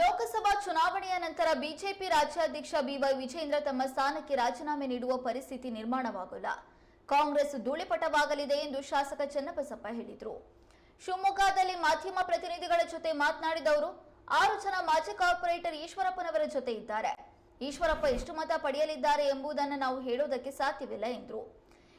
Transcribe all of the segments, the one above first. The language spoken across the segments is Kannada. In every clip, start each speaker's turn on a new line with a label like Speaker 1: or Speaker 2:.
Speaker 1: ಲೋಕಸಭಾ ಚುನಾವಣೆಯ ನಂತರ ಬಿಜೆಪಿ ರಾಜ್ಯಾಧ್ಯಕ್ಷ ಬಿವೈ ವಿಜೇಂದ್ರ ತಮ್ಮ ಸ್ಥಾನಕ್ಕೆ ರಾಜೀನಾಮೆ ನೀಡುವ ಪರಿಸ್ಥಿತಿ ನಿರ್ಮಾಣವಾಗಲ್ಲ. ಕಾಂಗ್ರೆಸ್ ಧೂಳಿಪಟವಾಗಲಿದೆ ಎಂದು ಶಾಸಕ ಚನ್ನಬಸಪ್ಪ ಹೇಳಿದರು. ಶಿವಮೊಗ್ಗದಲ್ಲಿ ಮಾಧ್ಯಮ ಪ್ರತಿನಿಧಿಗಳ ಜೊತೆ ಮಾತನಾಡಿದವರು, ಆರು ಜನ ಮಾಜಿ ಕಾರ್ಪೊರೇಟರ್ ಈಶ್ವರಪ್ಪನವರ ಜೊತೆ ಇದ್ದಾರೆ. ಈಶ್ವರಪ್ಪ ಎಷ್ಟು ಮತ ಪಡೆಯಲಿದ್ದಾರೆ ಎಂಬುದನ್ನು ನಾವು ಹೇಳೋದಕ್ಕೆ ಸಾಧ್ಯವಿಲ್ಲ ಎಂದರು.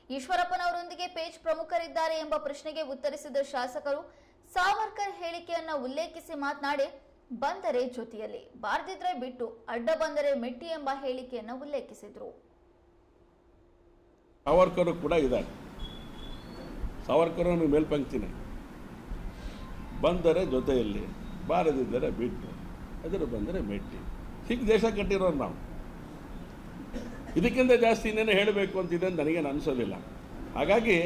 Speaker 1: ಈಶ್ವರಪ್ಪನವರೊಂದಿಗೆ ಪೇಜ್ ಪ್ರಮುಖರಿದ್ದಾರೆ ಎಂಬ ಪ್ರಶ್ನೆಗೆ ಉತ್ತರಿಸಿದ ಶಾಸಕರು, ಸಾವರ್ಕರ್ ಹೇಳಿಕೆಯನ್ನ ಉಲ್ಲೇಖಿಸಿ ಮಾತನಾಡಿ ಬಂದರೆ ಜೊತೆಯಲ್ಲಿ ಬಾರ್ದಿದ್ರೆ ಬಿಟ್ಟು ಅಡ್ಡ ಬಂದರೆ ಮೆಟ್ಟಿ ಎಂಬ ಹೇಳಿಕೆಯನ್ನು ಉಲ್ಲೇಖಿಸಿದ್ರು.
Speaker 2: ಸಾವರ್ಕರ್ ಕೂಡ ಇದ್ದಾರೆ. ಸಾವರ್ಕರನ್ನು ಮೇಲ್ಪಂಕ್ತಿನೇ. ಬಂದರೆ ಜೊತೆಯಲ್ಲಿ, ಬಾರದಿದ್ದರೆ ಬಿಟ್ಟು, ಎದುರು ಬಂದರೆ ಮೆಟ್ಟಿ. ಹೀಗೆ ದೇಶ ಕಟ್ಟಿರೋರು ನಾವು. ಇದಕ್ಕಿಂತ ಜಾಸ್ತಿ ಇನ್ನೇನು ಹೇಳಬೇಕು ಅಂತಿದೆ ಅಂತ ನನಗೇನು ಅನಿಸೋದಿಲ್ಲ. ಹಾಗಾಗಿ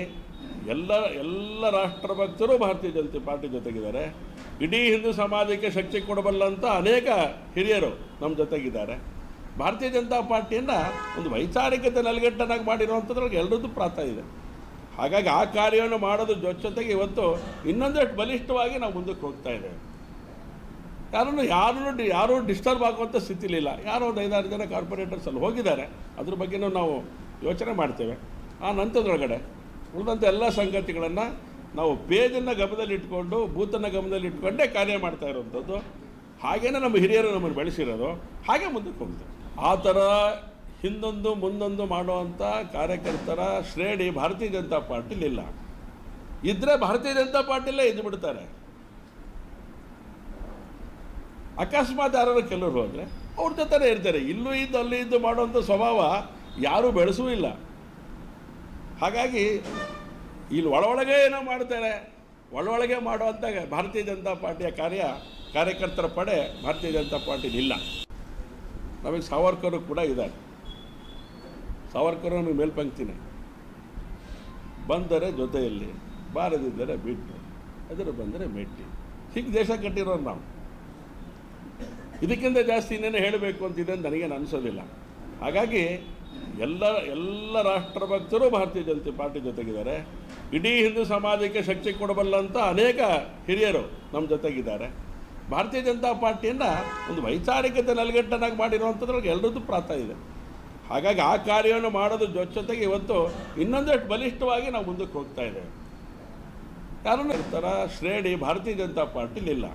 Speaker 2: ಎಲ್ಲ ಎಲ್ಲ ರಾಷ್ಟ್ರ ಭಕ್ತರು ಭಾರತೀಯ ಜನತೆ ಪಾರ್ಟಿ ಜೊತೆಗಿದ್ದಾರೆ. ಇಡೀ ಹಿಂದೂ ಸಮಾಜಕ್ಕೆ ಶಕ್ತಿ ಕೊಡಬಲ್ಲ ಅಂತ ಅನೇಕ ಹಿರಿಯರು ನಮ್ಮ ಜೊತೆಗಿದ್ದಾರೆ. ಭಾರತೀಯ ಜನತಾ ಪಾರ್ಟಿಯನ್ನು ಒಂದು ವೈಚಾರಿಕತೆ ನೆಲೆಗಟ್ಟನಾಗಿ ಮಾಡಿರುವಂಥದ್ರೊಳಗೆ ಎಲ್ಲರದ್ದು ಪ್ರಾತ ಇದೆ. ಹಾಗಾಗಿ ಆ ಕಾರ್ಯವನ್ನು ಮಾಡೋದ್ರ ಜೊತೆ ಜೊತೆಗೆ ಇವತ್ತು ಇನ್ನೊಂದಷ್ಟು ಬಲಿಷ್ಠವಾಗಿ ನಾವು ಮುಂದಕ್ಕೆ ಹೋಗ್ತಾ ಇದ್ದೇವೆ. ಯಾರನ್ನು ಯಾರು ಯಾರೂ ಡಿಸ್ಟರ್ಬ್ ಆಗುವಂಥ ಸ್ಥಿತಿಲಿಲ್ಲ. ಯಾರೋ ಒಂದು ಐದಾರು ಜನ ಕಾರ್ಪೊರೇಟರ್ಸ್ ಅಲ್ಲಿ ಹೋಗಿದ್ದಾರೆ. ಅದ್ರ ಬಗ್ಗೆ ನಾವು ಯೋಚನೆ ಮಾಡ್ತೇವೆ. ಆ ನಂತರದೊಳಗಡೆ ಉಳಿದಂಥ ಎಲ್ಲ ಸಂಗತಿಗಳನ್ನು ನಾವು ಪೇಜನ್ನು ಗಮನದಲ್ಲಿಟ್ಕೊಂಡು, ಬೂತನ್ನು ಗಮನದಲ್ಲಿ ಇಟ್ಕೊಂಡೇ ಕಾರ್ಯ ಮಾಡ್ತಾ ಇರೋವಂಥದ್ದು. ಹಾಗೇನೆ ನಮ್ಮ ಹಿರಿಯರು ನಮ್ಮನ್ನು ಬೆಳೆಸಿರೋದು. ಹಾಗೆ ಮುಂದಕ್ಕೆ ಹೋಗ್ತಾರೆ ಆ ಥರ ಹಿಂದೊಂದು, ಮುಂದೊಂದು ಮಾಡುವಂಥ ಕಾರ್ಯಕರ್ತರ ಶ್ರೇಣಿ ಭಾರತೀಯ ಜನತಾ ಪಾರ್ಟಿಲಿಲ್ಲ ಇದ್ದರೆ ಭಾರತೀಯ ಜನತಾ ಪಾರ್ಟಿಲೇ ಇದ್ದು ಬಿಡ್ತಾರೆ. ಅಕಸ್ಮಾತ್ ಯಾರು ಕೆಲವರು ಹೋದರೆ ಅವ್ರ ಜೊತೆನೇ ಇರ್ತಾರೆ. ಇಲ್ಲೂ ಇದ್ದು, ಅಲ್ಲೂ ಇದ್ದು ಮಾಡುವಂಥ ಸ್ವಭಾವ ಯಾರೂ ಬೆಳೆಸೂ ಇಲ್ಲ. ಹಾಗಾಗಿ ಇಲ್ಲಿ ಒಳೊಳಗೆ ಏನೋ ಮಾಡ್ತಾರೆ. ಒಳೊಳಗೆ ಮಾಡುವಂಥ ಭಾರತೀಯ ಜನತಾ ಪಾರ್ಟಿಯ ಕಾರ್ಯ ಕಾರ್ಯಕರ್ತರ ಪಡೆ ಭಾರತೀಯ ಜನತಾ ಪಾರ್ಟಿಲಿಲ್ಲ ನಮಗೆ ಸಾವರ್ಕರು ಕೂಡ ಇದ್ದಾರೆ. ನಮಗೆ ಮೇಲ್ಪಂಕ್ತಿನೇ. ಬಂದರೆ ಜೊತೆಯಲ್ಲಿ, ಬಾರದಿದ್ದರೆ ಬಿಟ್ಟು ಎದುರು ಬಂದರೆ ಮೆಟ್ಟಿ ಹೀಗೆ ದೇಶ ಕಟ್ಟಿರೋರು ನಾವು. ಇದಕ್ಕಿಂತ ಜಾಸ್ತಿ ಇನ್ನೇನು ಹೇಳಬೇಕು ಅಂತಿದೆ ಅಂತ ನನಗೇನು ಅನಿಸೋದಿಲ್ಲ. ಹಾಗಾಗಿ ಎಲ್ಲ ಎಲ್ಲ ರಾಷ್ಟ್ರ ಭಕ್ತರು ಭಾರತೀಯ ಜನತೆ ಪಾರ್ಟಿ ಜೊತೆಗಿದ್ದಾರೆ. ಇಡೀ ಹಿಂದೂ ಸಮಾಜಕ್ಕೆ ಶಕ್ತಿ ಕೊಡಬಲ್ಲ ಅಂತ ಅನೇಕ ಹಿರಿಯರು ನಮ್ಮ ಜೊತೆಗಿದ್ದಾರೆ. ಭಾರತೀಯ ಜನತಾ ಪಾರ್ಟಿಯನ್ನು ಒಂದು ವೈಚಾರಿಕತೆ ನೆಲೆಗಟ್ಟನಾಗಿ ಮಾಡಿರುವಂಥದ್ರೊಳಗೆ ಎಲ್ಲರದ್ದು ಪ್ರಾತ ಇದೆ. ಹಾಗಾಗಿ ಆ ಕಾರ್ಯವನ್ನು ಮಾಡೋದ್ರ ಜೊತೆ ಜೊತೆಗೆ ಇವತ್ತು ಇನ್ನೊಂದಷ್ಟು ಬಲಿಷ್ಠವಾಗಿ ನಾವು ಮುಂದಕ್ಕೆ ಹೋಗ್ತಾ ಇದ್ದೇವೆ. ಕಾರಣ ಇರ್ತಾರ ಶ್ರೇಣಿ ಭಾರತೀಯ ಜನತಾ ಪಾರ್ಟಿಲಿಲ್ಲ.